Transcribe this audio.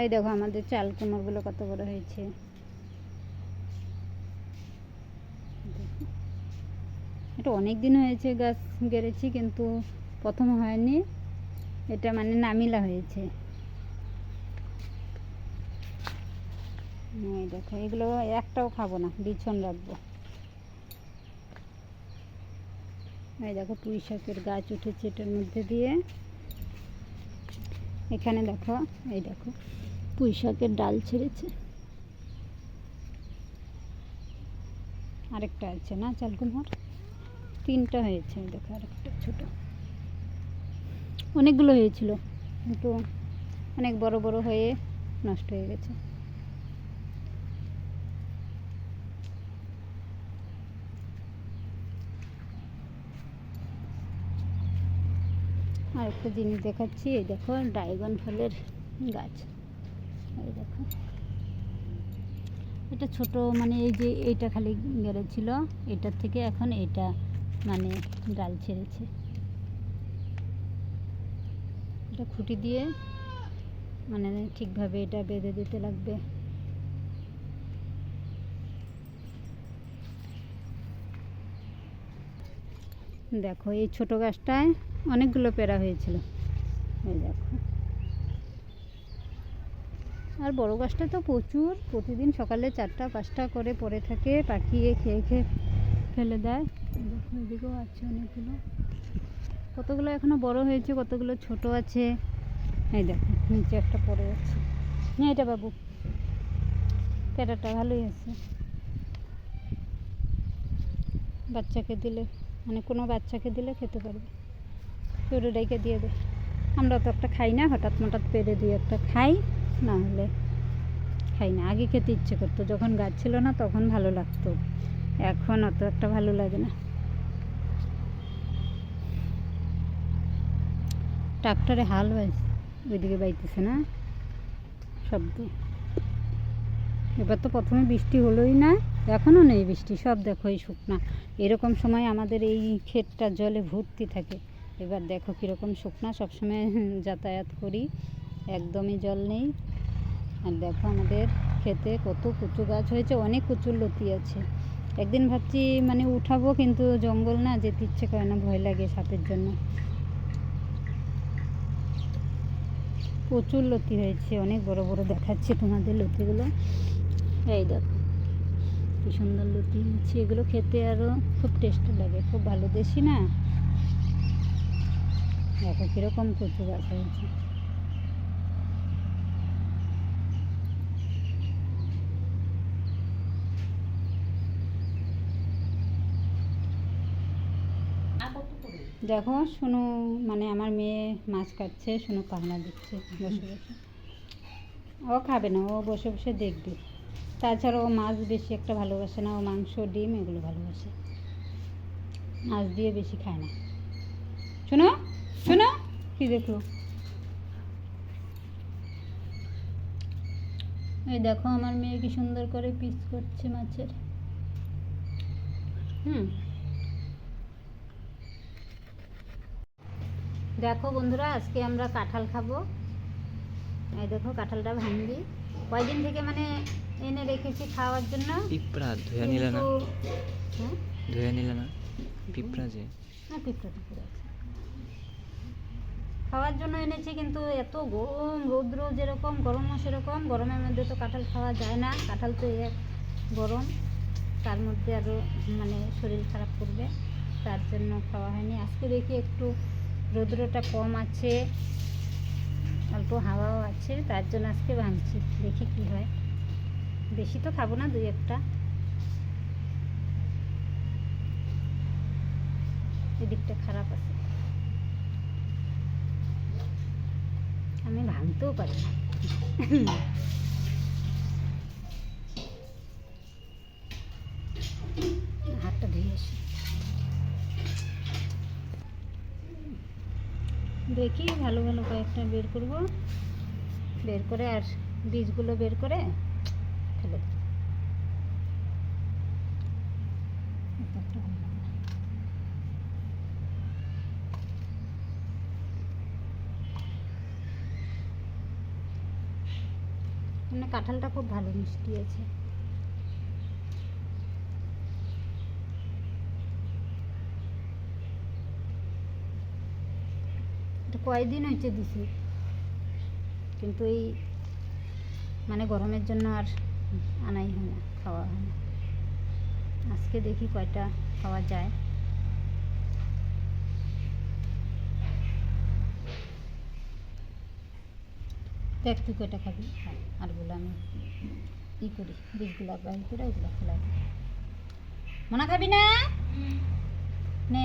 এই দেখো, আমাদের চাল কুমড়োগুলো কত বড় হয়েছে। এটা অনেক দিন হয়েছে, গাছ গেড়েছি, কিন্তু প্রথম হয়নি। এটা মানে নামিলা হয়েছে। এই দেখো, এগুলো একটাও খাব না, বিছন রাখব। এই দেখো, পুঁই শাকের গাছ উঠেছে এটার মধ্যে দিয়ে। এখানে দেখো, এই দেখো পুঁই শাকের ডাল ছেড়েছে। আরেকটা আছে না, চালকুমার? তিনটা হয়েছে দেখো, আরেকটা ছোট। অনেকগুলো হয়েছিল, কিন্তু অনেক বড় বড় হয়ে নষ্ট হয়ে গেছে। আর একটা জিনিস দেখাচ্ছি, এই দেখো, ড্রাগন ফলের গাছ। এই দেখো। এটা ছোট মানে এই যে এইটা খালি গেড়েছিল, এটার থেকে এখন এটা মানে ডাল ছেড়েছে। এটা খুঁটি দিয়ে মানে ঠিকভাবে এটা বেঁধে দিতে লাগবে। দেখো, এই ছোট গাছটায় অনেকগুলো পেড়া হয়েছিল। এই দেখো। আর বড় গাছটা তো প্রচুর, প্রতিদিন সকালে চারটা, পাঁচটা করে পড়ে থাকে, পাকিয়ে খেয়ে খেয়ে ফেলে দেয়। দেখো, এদিকেও আছে অনেকগুলো। কতগুলো এখনও বড় হয়েছে, কতগুলো ছোট আছে? এই দেখো, নিচে একটা পড়ে আছে। হ্যাঁ এটা বাবু, পেড়াটা ভালোই আছে। বাচ্চাকে দিলে মানে কোনো বাচ্চাকে দিলে খেতে পারবে। চুরুটাইকে দিয়ে দে। আমরা তো একটা খাই না, হঠাৎ মঠাৎ পেরে দিয়ে একটা খাই, না হলে খাই না। আগে খেতে ইচ্ছে করতো, যখন গাছ ছিল না তখন ভালো লাগতো। এখন অত একটা ভালো লাগে না। ট্রাক্টরে হাল বাইছে ওইদিকে বাইতেছে না শব্দ। এবার তো প্রথমে বৃষ্টি হলোই না, এখনও নেই বৃষ্টি, সব দেখো এই শুকনা। এরকম সময় আমাদের এই ক্ষেতটা জলে ভর্তি থাকে। এবার দেখো কীরকম শুকনা, সবসময় যাতায়াত করি, একদমই জল নেই। আর দেখো আমাদের ক্ষেতে কত কচু গাছ হয়েছে, অনেক কচুর লতি আছে। একদিন ভাবছি মানে উঠাবো, কিন্তু জঙ্গল না যেতে ইচ্ছে করে না, ভয় লাগে সাপের জন্য। প্রচুর লতি হয়েছে, অনেক বড় বড় দেখাচ্ছে তোমাদের লতিগুলো। এই দেখো, কি সুন্দর লতি হয়েছে এগুলো খেতে আরও খুব টেস্টি লাগে, খুব ভালো। দেশি না? দেখো কীরকম কচু গাছ হয়েছে দেখো শুনু মানে আমার মেয়ে মাছ কাটছে শুনু পাহনা দিচ্ছে বসে বসে। ও খাবে না, ও বসে বসে দেখবে। তাছাড়া ও মাছ বেশি একটা ভালোবাসে না, ও মাংস, ডিম, এগুলো ভালোবাসে। মাছ দিয়ে বেশি খায় না। শোনো শোনো কি দেখল? এই দেখো আমার মেয়ে কি সুন্দর করে পিস করছে মাছের। হুম। দেখো বন্ধুরা আজকে আমরা কাঁঠাল খাব। এই দেখো কাঁঠালটা ভাঙবি। কয়দিন থেকে মানে এনে রেখেছি খাওয়ার জন্য? পিঁপড়া ধুয়ে নিলে না? হ্যাঁ? ধুয়ে নিলে না? পিঁপড়া যে। না পিঁপড়া টিপড়া আছে। খাওয়ার জন্য এনেছি, কিন্তু এত গরম, রৌদ্র যেরকম গরমও সেরকম। গরমের মধ্যে তো কাঁঠাল খাওয়া যায় না। কাঁঠাল তো গরম। তার মধ্যে আরও মানে শরীর খারাপ করবে। তার জন্য খাওয়া হয়নি। আজকে দেখি একটু রৌদ্রটা কম আছে, অল্প হাওয়াও আছে, তার জন্য আজকে ভাঙছি। দেখি কি হয়। বেশি তো খাব না, দুই একটা। এদিকটা খারাপ আছে। আমি ভাঙতেও পারি না। হাতটা ধুয়ে আসি। দেখি ভালো ভালো কয়েকটা বের করব। বের করে আর বীজগুলো বের করে ফেলে দেব। এটা একটা ভালো লাগে না। মানে কাঁঠালটা খুব ভালো মিষ্টি আছে। এটা কয়দিন হয়েছে দিছি? কিন্তু এই মানে গরমের জন্য আর আনাই হয় না, খাওয়া হয় না। আজকে দেখি কয়টা খাওয়া যায়। দেখ তুই কয়টা খাবি। আর আরগুলো আমি ই করি বীজগুলো বাহির করে ওগুলো ফেলাই মনে খাবি না? নে।